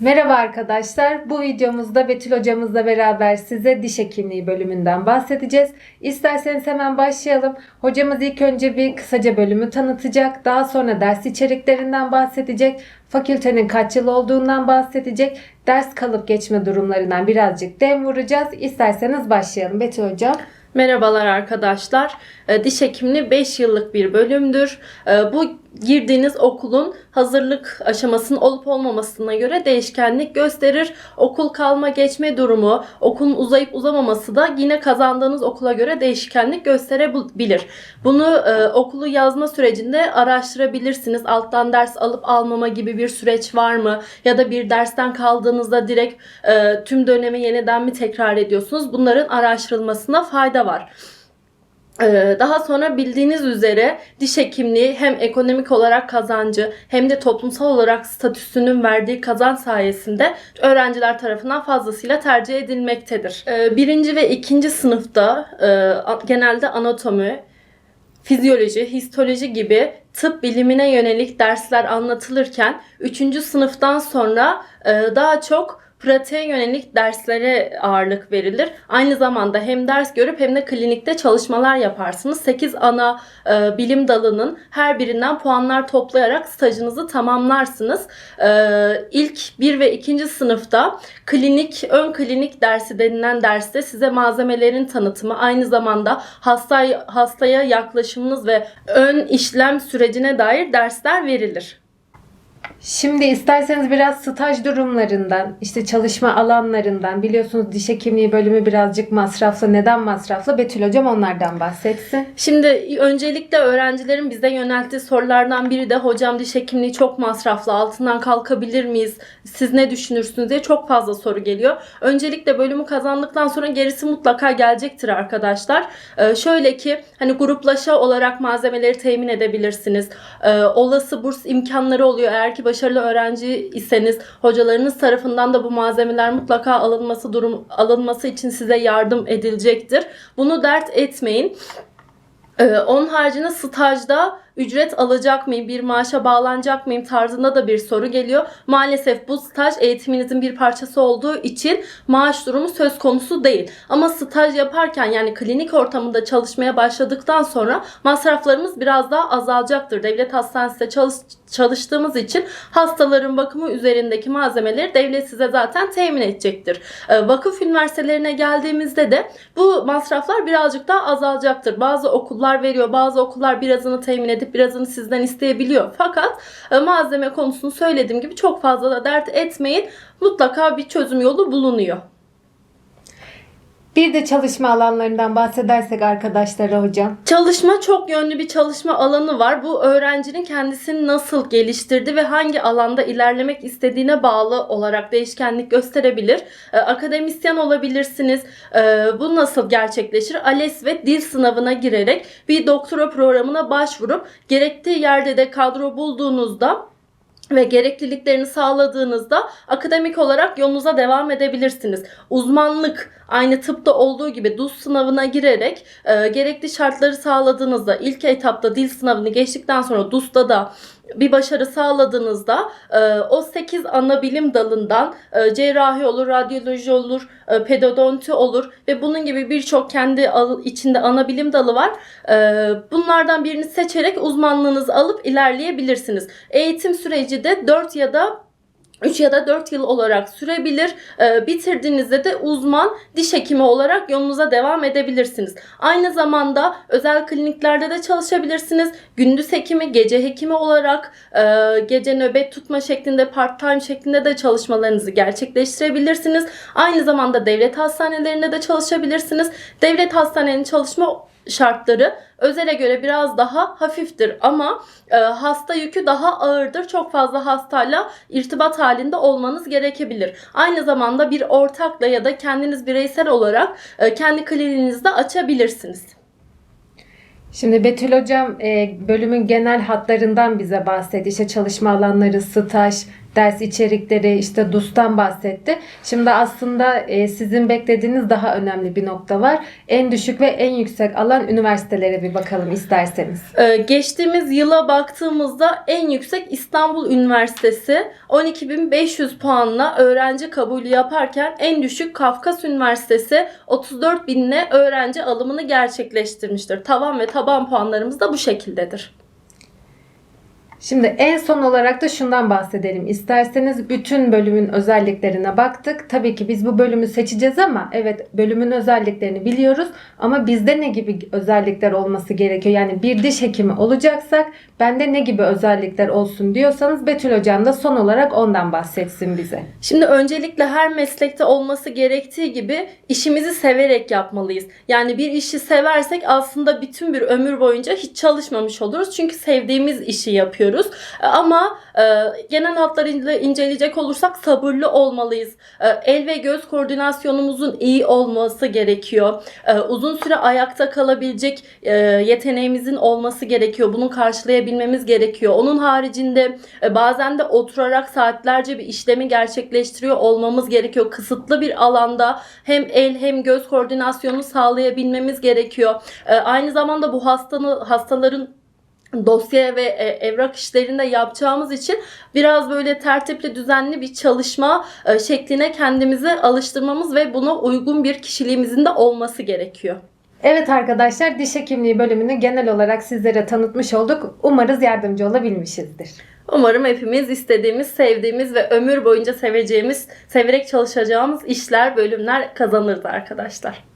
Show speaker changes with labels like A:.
A: Merhaba arkadaşlar. Bu videomuzda Betül hocamızla beraber size diş hekimliği bölümünden bahsedeceğiz. İsterseniz hemen başlayalım. Hocamız ilk önce bir kısaca bölümü tanıtacak. Daha sonra ders içeriklerinden bahsedecek. Fakültenin kaç yıl olduğundan bahsedecek. Ders kalıp geçme durumlarından birazcık dem vuracağız. İsterseniz başlayalım Betül hocam.
B: Merhabalar arkadaşlar. E, Diş hekimliği 5 yıllık bir bölümdür. E, Bu girdiğiniz okulun hazırlık aşamasının olup olmamasına göre değişkenlik gösterir. Okul kalma geçme durumu, okulun uzayıp uzamaması da yine kazandığınız okula göre değişkenlik gösterebilir. Bunu e, okulu yazma sürecinde araştırabilirsiniz. Alttan ders alıp almama gibi bir süreç var mı? Ya da bir dersten kaldığınızda direkt e, tüm dönemi yeniden mi tekrar ediyorsunuz? Bunların araştırılmasına fayda var. Ee, Daha sonra bildiğiniz üzere diş hekimliği hem ekonomik olarak kazancı hem de toplumsal olarak statüsünün verdiği kazanç sayesinde öğrenciler tarafından fazlasıyla tercih edilmektedir. Ee, Birinci ve ikinci sınıfta e, genelde anatomi, fizyoloji, histoloji gibi tıp bilimine yönelik dersler anlatılırken 3. sınıftan sonra e, daha çok pratiğe yönelik derslere ağırlık verilir. Aynı zamanda hem ders görüp hem de klinikte çalışmalar yaparsınız. 8 ana e, bilim dalının her birinden puanlar toplayarak stajınızı tamamlarsınız. E, ilk 1 ve 2. sınıfta klinik, ön klinik dersi denilen derste size malzemelerin tanıtımı, aynı zamanda hasta, hastaya yaklaşımınız ve ön işlem sürecine dair dersler verilir.
A: Şimdi isterseniz biraz staj durumlarından, işte çalışma alanlarından, biliyorsunuz diş hekimliği bölümü birazcık masraflı. Neden masraflı? Betül hocam onlardan bahsetsin.
B: Şimdi öncelikle öğrencilerin bize yönelttiği sorulardan biri de hocam diş hekimliği çok masraflı, altından kalkabilir miyiz, siz ne düşünürsünüz diye çok fazla soru geliyor. Öncelikle bölümü kazandıktan sonra gerisi mutlaka gelecektir arkadaşlar. Ee, şöyle ki hani gruplaşa olarak malzemeleri temin edebilirsiniz. Ee, olası burs imkanları oluyor. Eğer ki başarılı öğrenci iseniz hocalarınız tarafından da bu malzemeler mutlaka alınması durum alınması için size yardım edilecektir. Bunu dert etmeyin. Ee, onun haricinde stajda ücret alacak mıyım, bir maaşa bağlanacak mıyım tarzında da bir soru geliyor. Maalesef bu staj eğitiminizin bir parçası olduğu için maaş durumu söz konusu değil. Ama staj yaparken yani klinik ortamında çalışmaya başladıktan sonra masraflarımız biraz daha azalacaktır. Devlet hastanesinde çalış, çalıştığımız için hastaların bakımı üzerindeki malzemeleri devlet size zaten temin edecektir. Ee, vakıf üniversitelerine geldiğimizde de bu masraflar birazcık daha azalacaktır. Bazı okullar veriyor, bazı okullar birazını temin edip birazını sizden isteyebiliyor. Fakat e, malzeme konusunu söylediğim gibi çok fazla da dert etmeyin. Mutlaka bir çözüm yolu bulunuyor.
A: Bir de çalışma alanlarından bahsedersek arkadaşlara hocam.
B: Çalışma çok yönlü bir çalışma alanı var. Bu öğrencinin kendisini nasıl geliştirdi ve hangi alanda ilerlemek istediğine bağlı olarak değişkenlik gösterebilir. Ee, akademisyen olabilirsiniz. Ee, bu nasıl gerçekleşir? ALES ve dil sınavına girerek bir doktora programına başvurup gerektiği yerde de kadro bulduğunuzda ve gerekliliklerini sağladığınızda akademik olarak yolunuza devam edebilirsiniz. Uzmanlık aynı tıpta olduğu gibi DUS sınavına girerek e, gerekli şartları sağladığınızda ilk etapta dil sınavını geçtikten sonra DUS'ta da bir başarı sağladığınızda e, o 8 ana bilim dalından e, cerrahi olur, radyoloji olur, e, pedodonti olur ve bunun gibi birçok kendi içinde ana bilim dalı var. E, bunlardan birini seçerek uzmanlığınızı alıp ilerleyebilirsiniz. Eğitim süreci de 4 ya da 3 ya da 4 yıl olarak sürebilir. Ee, bitirdiğinizde de uzman diş hekimi olarak yolunuza devam edebilirsiniz. Aynı zamanda özel kliniklerde de çalışabilirsiniz. Gündüz hekimi, gece hekimi olarak e, gece nöbet tutma şeklinde, part time şeklinde de çalışmalarınızı gerçekleştirebilirsiniz. Aynı zamanda devlet hastanelerinde de çalışabilirsiniz. Devlet hastanenin çalışma şartları özele göre biraz daha hafiftir ama e, hasta yükü daha ağırdır. Çok fazla hastayla irtibat halinde olmanız gerekebilir. Aynı zamanda bir ortakla ya da kendiniz bireysel olarak e, kendi kliniğinizi de açabilirsiniz.
A: Şimdi Betül hocam e, bölümün genel hatlarından bize bahsetti. İşte çalışma alanları, staj, ders içerikleri, işte DUS'tan bahsetti. Şimdi aslında e, sizin beklediğiniz daha önemli bir nokta var. En düşük ve en yüksek alan üniversitelere bir bakalım isterseniz.
B: Ee, geçtiğimiz yıla baktığımızda en yüksek İstanbul Üniversitesi 12.500 puanla öğrenci kabulü yaparken en düşük Kafkas Üniversitesi 34.000'le öğrenci alımını gerçekleştirmiştir. Tavan ve taban puanlarımız da bu şekildedir.
A: Şimdi en son olarak da şundan bahsedelim. İsterseniz bütün bölümün özelliklerine baktık. Tabii ki biz bu bölümü seçeceğiz ama evet bölümün özelliklerini biliyoruz. Ama bizde ne gibi özellikler olması gerekiyor? Yani bir diş hekimi olacaksak bende ne gibi özellikler olsun diyorsanız Betül Hocam da son olarak ondan bahsetsin bize.
B: Şimdi öncelikle her meslekte olması gerektiği gibi işimizi severek yapmalıyız. Yani bir işi seversek aslında bütün bir ömür boyunca hiç çalışmamış oluruz. Çünkü sevdiğimiz işi yapıyoruz. E, Ama e, genel hatlarıyla inceleyecek olursak sabırlı olmalıyız. E, el ve göz koordinasyonumuzun iyi olması gerekiyor. E, uzun süre ayakta kalabilecek e, yeteneğimizin olması gerekiyor. Bunu karşılayabilmemiz gerekiyor. Onun haricinde e, bazen de oturarak saatlerce bir işlemi gerçekleştiriyor olmamız gerekiyor. Kısıtlı bir alanda hem el hem göz koordinasyonu sağlayabilmemiz gerekiyor. E, aynı zamanda bu hastanın hastaların dosya ve e, evrak işlerinde yapacağımız için biraz böyle tertipli düzenli bir çalışma e, şekline kendimizi alıştırmamız ve buna uygun bir kişiliğimizin de olması gerekiyor.
A: Evet arkadaşlar diş hekimliği bölümünü genel olarak sizlere tanıtmış olduk. Umarız yardımcı olabilmişizdir.
B: Umarım hepimiz istediğimiz, sevdiğimiz ve ömür boyunca seveceğimiz, severek çalışacağımız işler, bölümler kazanırız arkadaşlar.